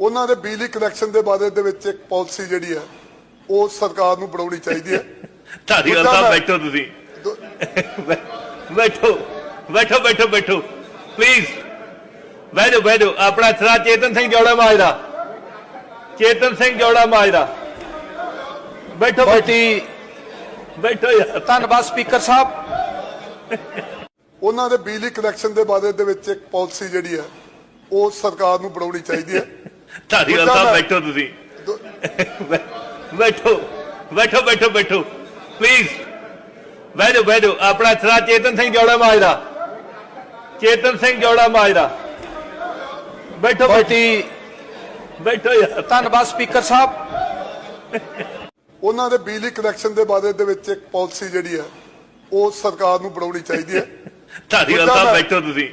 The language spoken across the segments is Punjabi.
ਉਹਨਾਂ ਦੇ ਬਿਜਲੀ ਕਨੈਕਸ਼ਨ ਦੇ ਬਾਰੇ ਦੇ ਵਿੱਚ ਇੱਕ ਪਾਲਿਸੀ ਜਿਹੜੀ ਹੈ ਉਹ ਸਰਕਾਰ ਨੂੰ ਬਣਾਉਣੀ ਚਾਹੀਦੀ ਹੈ। ਧਾਰੀਵਾਲ ਸਾਹਿਬ ਬੈਠੋ ਤੁਸੀਂ। ਬੈਠੋ ਬੈਠੋ ਬੈਠੋ ਬੈਠੋ। ਪਲੀਜ਼ ਬਹਿ ਜਾਓ ਆਪਣਾ ਸਰਾ ਚੇਤਨ ਸਿੰਘ ਜੋੜਾ ਮਾਜਰਾ। ਚੇਤਨ ਸਿੰਘ ਜੋੜਾ ਮਾਜਰਾ। ਬੈਠੋ ਬੈਠੀ। ਬੈਠੋ ਯਾਰ। ਧੰਨਵਾਦ ਸਪੀਕਰ ਸਾਹਿਬ। ਉਹਨਾਂ ਦੇ ਬਿਜਲੀ ਕਨੈਕਸ਼ਨ ਦੇ ਬਾਰੇ ਦੇ ਵਿੱਚ ਇੱਕ ਪਾਲਿਸੀ ਜਿਹੜੀ ਹੈ ਉਹ ਸਰਕਾਰ ਨੂੰ ਬਣਾਉਣੀ ਚਾਹੀਦੀ ਹੈ। ਧਾਰੀਵਾਲ ਸਾਹਿਬ ਬੈਠੋ ਤੁਸੀਂ। ਬੈਠੋ ਬੈਠੋ ਬੈਠੋ ਬੈਠੋ। ਪਲੀਜ਼ ਬਹਿ ਜਾਓ ਆਪਣਾ ਸਰਾ ਚੇਤਨ ਸਿੰਘ ਜੋੜਾ ਮਾਜਰਾ ਚੇਤਨ ਸਿੰਘ ਜੋੜਾ ਮਾਜਰਾ ਬੈਠੋ ਬੈਠੀ। ਬੈਠੋ ਯਾਰ। ਧੰਨਵਾਦ ਸਪੀਕਰ ਸਾਹਿਬ। ਉਹਨਾਂ ਦੇ ਬਿਜਲੀ ਕਨੈਕਸ਼ਨ ਦੇ ਬਾਰੇ ਦੇ ਵਿੱਚ ਇੱਕ ਪਾਲਿਸੀ ਜਿਹੜੀ ਹੈ ਉਹ ਸਰਕਾਰ ਨੂੰ ਬਣਾਉਣੀ ਚਾਹੀਦੀ ਹੈ। ਧਾਰੀਵਾਲ ਸਾਹਿਬ ਬੈਠੋ ਤੁਸੀਂ।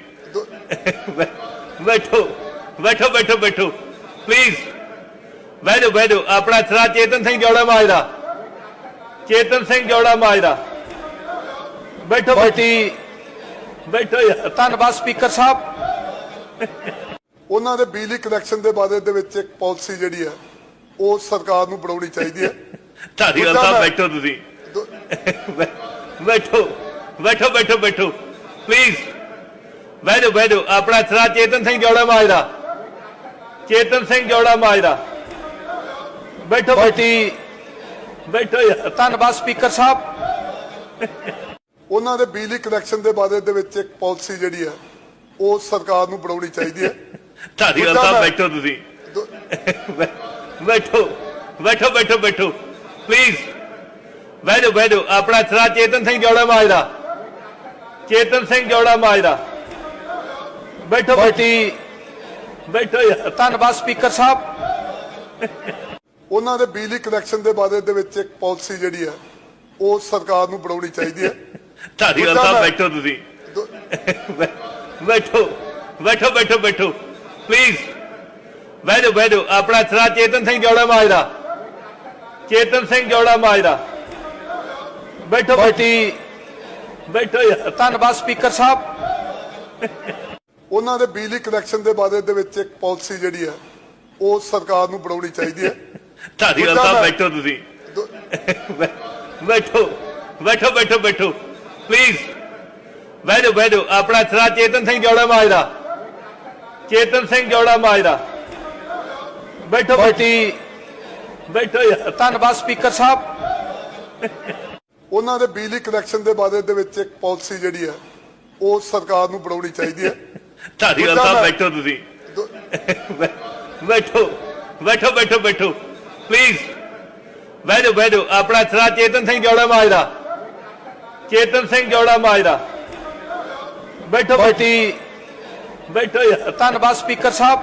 ਬੈਠੋ ਬੈਠੋ ਬੈਠੋ ਬੈਠੋ। ਜਾਓ ਬਹਿ ਜਾਓ ਆਪਣਾ ਸਰਾ ਚੇਤਨ ਸਿੰਘ ਜੋੜਾ ਮਾਜਰਾ ਚੇਤਨ ਸਿੰਘ ਜੋੜਾ ਮਾਜਰਾ ਬੈਠੋ ਬੈਠੀ ਬੈਠੋ ਯਾਰ ਧੰਨਵਾਦ ਸਪੀਕਰ ਸਾਹਿਬ ਉਹਨਾਂ ਦੇ ਬਿਜਲੀ ਕਨੈਕਸ਼ਨ ਦੇ ਬਾਰੇ ਦੇ ਵਿੱਚ ਇੱਕ ਪਾਲਿਸੀ ਜਿਹੜੀ ਹੈ ਉਹ ਸਰਕਾਰ ਨੂੰ ਬਣਾਉਣੀ ਚਾਹੀਦੀ ਹੈ ਧਾਰੀਵਾਲ ਸਾਹਿਬ ਬੈਠੋ ਤੁਸੀਂ ਬੈਠੋ ਬੈਠੋ ਬੈਠੋ ਬੈਠੋ ਪਲੀਜ਼ ਬਹਿ ਜਾਓ ਆਪਣਾ ਸਰਾ ਚੇਤਨ ਸਿੰਘ ਜੋੜਾ ਮਾਜਰਾ ਚੇਤਨ ਸਿੰਘ ਜੋੜਾ ਮਾਜਰਾ। ਬੈਠੋ ਬੈਠੀ। ਬੈਠੋ ਯਾਰ। ਧੰਨਵਾਦ ਸਪੀਕਰ ਸਾਹਿਬ। ਉਹਨਾਂ ਦੇ ਬਿਜਲੀ ਕਨੈਕਸ਼ਨ ਦੇ ਬਾਰੇ ਦੇ ਵਿੱਚ ਇੱਕ ਪਾਲਿਸੀ ਜਿਹੜੀ ਹੈ ਉਹ ਸਰਕਾਰ ਨੂੰ ਬਣਾਉਣੀ ਚਾਹੀਦੀ ਹੈ। ਧਾਰੀਵਾਲ ਸਾਹਿਬ ਬੈਠੋ ਤੁਸੀਂ। ਬੈਠੋ ਬੈਠੋ ਬੈਠੋ ਬੈਠੋ। ਪਲੀਜ਼ ਬਹਿ ਜਾਓ ਆਪਣਾ ਸਰਾ ਚੇਤਨ ਸਿੰਘ ਜੋੜਾ ਮਾਜਰਾ। ਚੇਤਨ ਸਿੰਘ ਜੋੜਾ ਮਾਜਰਾ। ਬੈਠੋ ਬੈਠੀ। ਬੈਠੋ ਯਾਰ। ਧੰਨਵਾਦ ਸਪੀਕਰ ਸਾਹਿਬ। ਉਹਨਾਂ ਦੇ ਬਿਜਲੀ ਕਨੈਕਸ਼ਨ ਦੇ ਬਾਰੇ ਦੇ ਵਿੱਚ ਇੱਕ ਪਾਲਿਸੀ ਜਿਹੜੀ ਹੈ ਉਹ ਸਰਕਾਰ ਨੂੰ ਬਣਾਉਣੀ ਚਾਹੀਦੀ ਹੈ। ਧਾਰੀਵਾਲ ਸਾਹਿਬ ਬੈਠੋ ਤੁਸੀਂ। ਬੈਠੋ ਬੈਠੋ ਬੈਠੋ ਬੈਠੋ। ਪਲੀਜ਼ ਬਹਿ ਜਾਓ ਆਪਣਾ ਸਰਾ ਚੇਤਨ ਸਿੰਘ ਜੋੜਾ ਮਾਜਰਾ। ਚੇਤਨ ਸਿੰਘ ਜੋੜਾ ਮਾਜਰਾ। ਬੈਠੋ ਬੈਠੀ। ਬੈਠੋ ਯਾਰ। ਧੰਨਵਾਦ ਸਪੀਕਰ ਸਾਹਿਬ। ਉਹਨਾਂ ਦੇ ਬਿਜਲੀ ਕਨੈਕਸ਼ਨ ਦੇ ਬਾਰੇ ਦੇ ਵਿੱਚ ਇੱਕ ਪਾਲਿਸੀ ਜਿਹੜੀ ਹੈ ਉਹ ਸਰਕਾਰ ਨੂੰ ਬਣਾਉਣੀ ਚਾਹੀਦੀ ਹੈ। ਧਾਰੀਵਾਲ ਸਾਹਿਬ ਬੈਠੋ ਤੁਸੀਂ। ਬੈਠੋ ਬੈਠੋ ਬੈਠੋ ਬੈਠੋ। ਪਲੀਜ਼ ਬਹਿ ਜਾਓ ਆਪਣਾ ਸਰਾ ਚੇਤਨ ਸਿੰਘ ਜੋੜਾ ਮਾਜਰਾ। ਚੇਤਨ ਸਿੰਘ ਜੋੜਾ ਮਾਜਰਾ। ਬੈਠੋ ਬੈਠੀ ਬੈਠੋ ਯਾਰ। ਧੰਨਵਾਦ ਸਪੀਕਰ ਸਾਹਿਬ। ਉਹਨਾਂ ਦੇ ਬਿਜਲੀ ਕਨੈਕਸ਼ਨ ਦੇ ਬਾਰੇ ਦੇ ਵਿੱਚ ਇੱਕ ਪਾਲਿਸੀ ਜਿਹੜੀ ਹੈ ਉਹ ਸਰਕਾਰ ਨੂੰ ਬਣਾਉਣੀ ਚਾਹੀਦੀ ਹੈ। ਧਾਰੀਵਾਲ ਸਾਹਿਬ ਬੈਠੋ ਤੁਸੀਂ। ਬੈਠੋ ਬੈਠੋ ਬੈਠੋ ਬੈਠੋ। ਪਲੀਜ਼ ਬਹਿ ਜਾਓ ਆਪਣਾ ਸਰਾ ਚੇਤਨ ਸਿੰਘ ਜੋੜਾ ਮਾਜਰਾ। ਚੇਤਨ ਸਿੰਘ ਜੋੜਾ ਮਾਜਰਾ। ਬੈਠੋ ਬੈਠੀ। ਬੈਠੋ ਯਾਰ। ਧੰਨਵਾਦ ਸਪੀਕਰ ਸਾਹਿਬ।